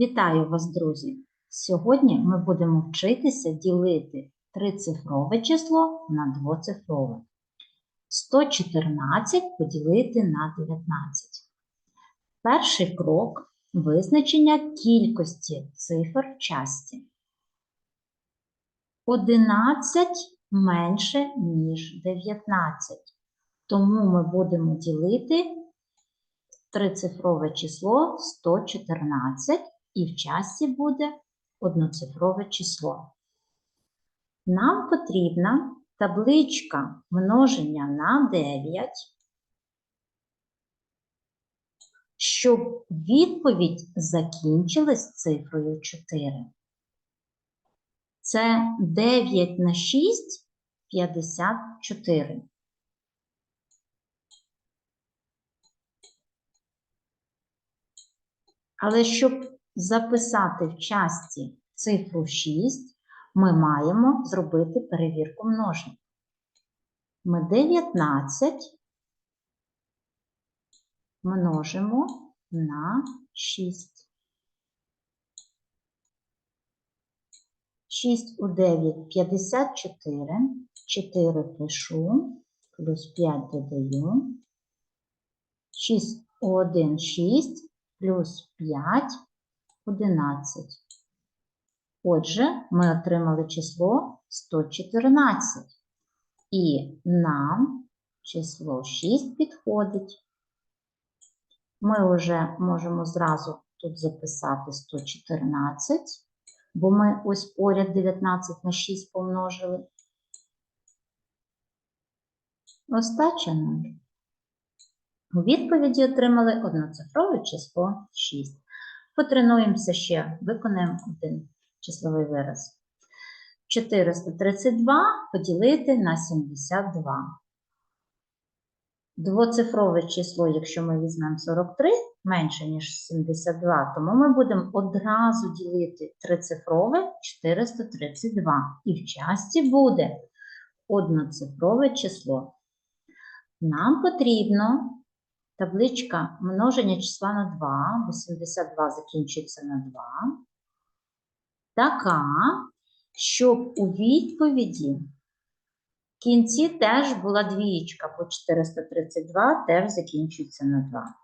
Вітаю вас, друзі! Сьогодні ми будемо вчитися ділити трицифрове число на двоцифрове. 114 поділити на 19. Перший крок визначення кількості цифр в часті. 11 менше, ніж 19. Тому ми будемо ділити трицифрове число 114 і в часі буде одноцифрове число. Нам потрібна табличка множення на 9, щоб відповідь закінчилась цифрою 4. Це 9 на 6 54. Але щоб записати в часті цифру 6, ми маємо зробити перевірку множення. Ми 19 множимо на 6. 6 у 9 – 54, 4 пишу, плюс 5 додаю, 6 у 1 – 6, плюс 5 – 11. Отже, ми отримали число 114. І нам число 6 підходить. Ми вже можемо зразу тут записати 114, бо ми ось поряд 19 на 6 помножили. Остача 0. У відповіді отримали одноцифрове число 6. Потренуємося ще, виконаємо один числовий вираз. 432 поділити на 72. Двоцифрове число, якщо ми візьмемо 43, менше, ніж 72, тому ми будемо одразу ділити трицифрове 432. І в часті буде одноцифрове число. Нам потрібно табличка множення числа на 2, бо 72 закінчується на 2, така, щоб у відповіді в кінці теж була двієчка, бо 432 теж закінчується на 2.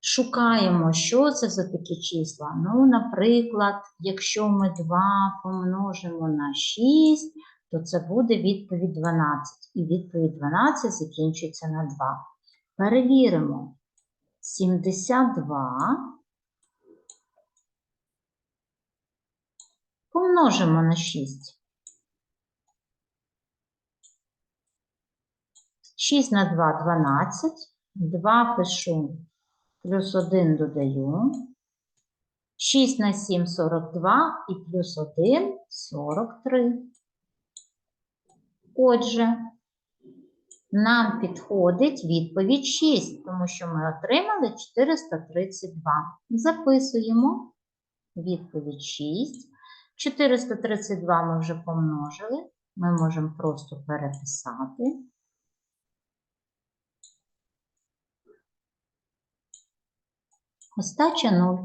Шукаємо, що це за такі числа. Ну, наприклад, якщо ми 2 помножимо на 6, то це буде відповідь 12. І відповідь 12 закінчується на 2. Перевіримо. 72 помножимо на 6. 6 на 2 – 12. 2 пишу, плюс 1 додаю. 6 на 7 – 42 і плюс 1 – 43. Отже, нам підходить відповідь 6, тому що ми отримали 432. Записуємо відповідь 6. 432 ми вже помножили. Ми можемо просто переписати. Остача 0.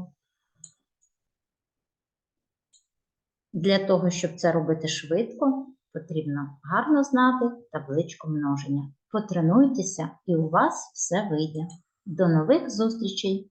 Для того, щоб це робити швидко, потрібно гарно знати табличку множення. Потренуйтеся, і у вас все вийде. До нових зустрічей!